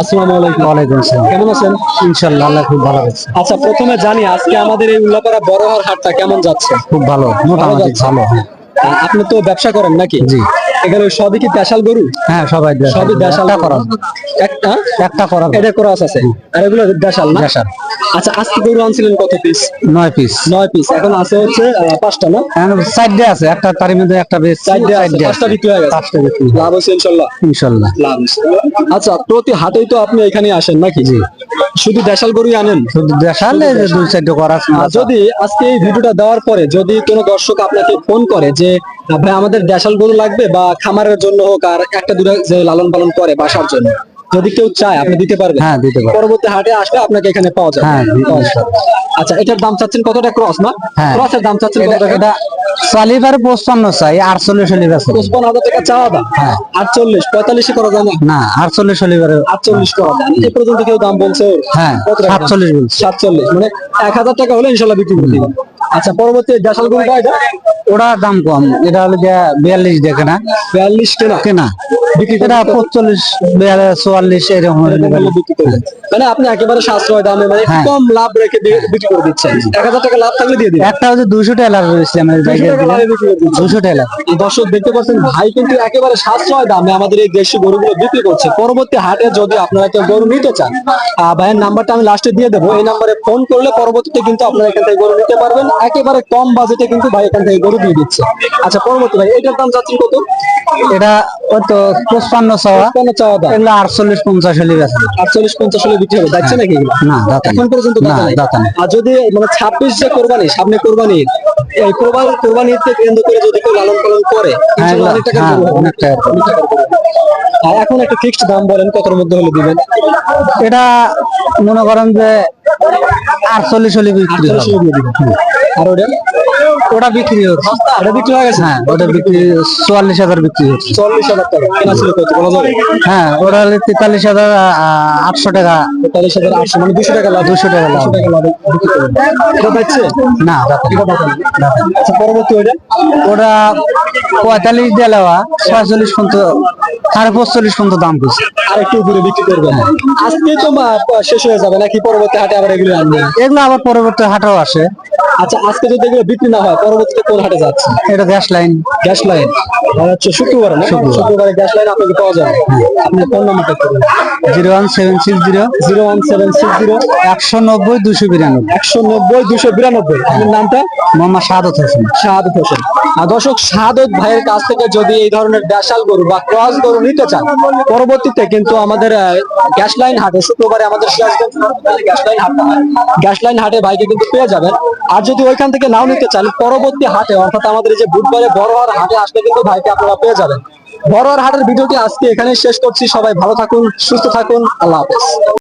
আসসালামু আলাইকুম। ওয়ালাইকুম আসসালাম। কেমন আছেন? ইনশাআল্লাহ আল্লাহ খুব ভালো আছে। আচ্ছা প্রথমে জানি আজকে আমাদের এই উল্লাপাড়া বড়হার হাটটা কেমন যাচ্ছে? খুব ভালো মোটামুটি ভালো। আপনি তো ব্যবসা করেন নাকি? জি। এখানে সবই কি পেশাল গরু? হ্যাঁ সবাই সবই দেশাল একটা করা। একটা? একটা করা। এটা ক্রস আছে। আর এগুলো দেশাল না? দেশাল। আচ্ছা আজকে গরু আনছিলেন কত পিস নয় পিস নয় পিস এখন আছে হচ্ছে পাঁচটা না? সাইডে আছে। একটা তার মধ্যে একটা বেশ আছে, পাঁচটা বিক্রি হয়ে গেছে। পাঁচটা বিক্রি লাভ হচ্ছে লাভ। আচ্ছা প্রতি হাটেই তো আপনি এখানে আসেন নাকি? জি। শুধু দেশাল গরুই আনেন? শুধু দেশাল দুই সাইডে করা। আর যদি আজকে এই ভিডিওটা দেওয়ার পরে যদি কোনো দর্শক আপনাকে ফোন করে যে ভাই আমাদের দেশাল গরু লাগবে বা খামারের জন্য হোক আর একটা দুটো যে লালন পালন করে বাসার জন্য? যদি কেউ চায় আপনি দিতে পারবেন? হ্যাঁ দিতে পারব। পরবর্তী হাটে আসলে আপনাকে এখানে পাওয়া যাবে। হ্যাঁ। আচ্ছা এটার দাম চাচ্ছেন কতটা ক্রস না। ক্রসের দাম চাচ্ছেন কত টাকা? এটা সালিভার পঁচপান্ন চাই আটচল্লিশ সলিভার চাই পঁচপান্ন হাজার টাকা চাওয়া দাম? হ্যাঁ। আটচল্লিশ পঁয়তাল্লিশে করা যায় না? আটচল্লিশ সলিভার আটচল্লিশ করা যায়। এ পর্যন্ত কেউ দাম বলছে হ্যাঁ? সাতচল্লিশ সাতচল্লিশ মানে এক হাজার টাকা হলে ইনশাল্লাহ বিক্রি করে দিবেন। আচ্ছা পরবর্তী দেশাল গরুটা এটা ওটা দাম কম। এটা হলো গিয়া বিয়াল্লিশ দেখে না বিয়াল্লিশ কেনা? কেনা। বিক্রি এটা পঁচল্লিশ বিয়াল্লিশ চুয়াল্লিশ এরকম। মানে আপনি একেবারে সাশ্রয় দামে মানে হ্যাঁ। কম লাভ রেখে বিক্রি করে দিচ্ছেন। এক হাজার টাকা লাভ থাকলে দিয়ে দিবেন একটা হচ্ছে দুশো রয়েছে আমাদের টাকা লাভে। দুশো দর্শক দেখতে পাচ্ছেন ভাই কিন্তু একেবারে সাশ্রয় দামে আমাদের এই দেশি গরুগুলো বিক্রি করছে। পরবর্তী হাটে যদি আপনারা কেউ গরু নিতে চান ভাইয়ের নাম্বারটা আমি লাস্টে দিয়ে দেবো। এই নাম্বারে ফোন করলে পরবর্তীতে কিন্তু আপনারা এখান থেকে গরু নিতে পারবেন। একেবারে কম বাজেটে কিন্তু ভাই এখান থেকে গরু দিয়ে দিচ্ছে। আচ্ছা পরবর্তী ভাই এটার দাম যাচ্ছেন কত? এটা হয়তো পঁচপান্ন চাওয়া কেন চাওয়া দাম এগুলো আটচল্লিশ পঞ্চাশ হলে বেচা আটচল্লিশ পঞ্চাশ হলে বিক্রি হবে। যাচ্ছে নাকি না দাতা এখন পর্যন্ত না দাতা আর যদি মানে ছাব্বিশ যে কোরবানি সামনে কোরবানি এই কোরবানি কোরবানিতে কেন্দ্র করে যদি কেউ লালন পালন করে হ্যাঁ, অনেক টাকা হ্যাঁ। অনেক টাকার আর এখন একটা ফিক্সড দাম বলেন কতর মধ্যে হলে দিবেন? এটা মনে করেন যে আটচল্লিশ হলে বিক্রি আর ওটা? ওটা বিক্রি হচ্ছে। ওটা বিক্রি হয়ে গেছে? হ্যাঁ ওটা বিক্রি চুয়াল্লিশ হাজার বিক্রি হচ্ছে। চল্লিশ হাজার টাকা। কেনা ছিল কত? বলা যাবে? হ্যাঁ ওটা হলে তেতাল্লিশ হাজার আটশো টাকা। তেতাল্লিশ হাজার আটশো মানে দুশো টাকা লাভ। দুশো টাকা লাভ। টাকা লাভ। বিক্রি করবেন। এটা পাচ্ছে? না এটা আচ্ছা পরবর্তী ওইটা ওটা পঁয়তাল্লিশ দিয়ে লেওয়া ছয়চল্লিশ পর্যন্ত সাড়ে পঁয়তাল্লিশ পর্যন্ত দাম করছে। আর একটু উপরে বিক্রি করবে আজকে তো শেষ হয়ে যাবে নাকি পরবর্তী হাটে আবার এগুলো আনবে? এগুলো আবার পরবর্তী হাটেও আসে। আচ্ছা আজকে যদি এগুলো বিক্রি না হয় পরবর্তীতে কোন হাটে যাচ্ছে এটা গ্যাস লাইন। Gas line. আর হচ্ছে শুক্রবারে না? শুক্রবারে। গ্যাস লাইন আপনাকে পাওয়া যাবে। আপনি ফোন নাম্বারটা করুন। Zero one seven six zero. Zero one seven six zero একশো নব্বই দুশো বিরানব্বই। একশো নব্বই দুশো বিরানব্বই। আপনার নামটা? মোহাম্মদ সাদত হোসেন। শাহাদত হোসেন। আর দর্শক শাহাদত ভাইয়ের কাছ থেকে যদি এই ধরনের দেশাল গরু বা ক্রস গরু নিতে চান পরবর্তীতে কিন্তু আমাদের গ্যাস লাইন হাটে শুক্রবারে আমাদের লাইন গ্যাস লাইন হাটে ভাইকে কিন্তু পেয়ে যাবেন। আর যদি ওইখান থেকে নাও নিতে চান, পরবর্তী হাটে, অর্থাৎ আমাদের এই যে বুধবারে বড় হওয়ার হাটে আসলে কিন্তু ভাইকে আপনারা পেয়ে যাবেন। বড় হাটের ভিডিওটি আজকে এখানে শেষ করছি। সবাই ভালো থাকুন, সুস্থ থাকুন, আল্লাহ হাফেজ।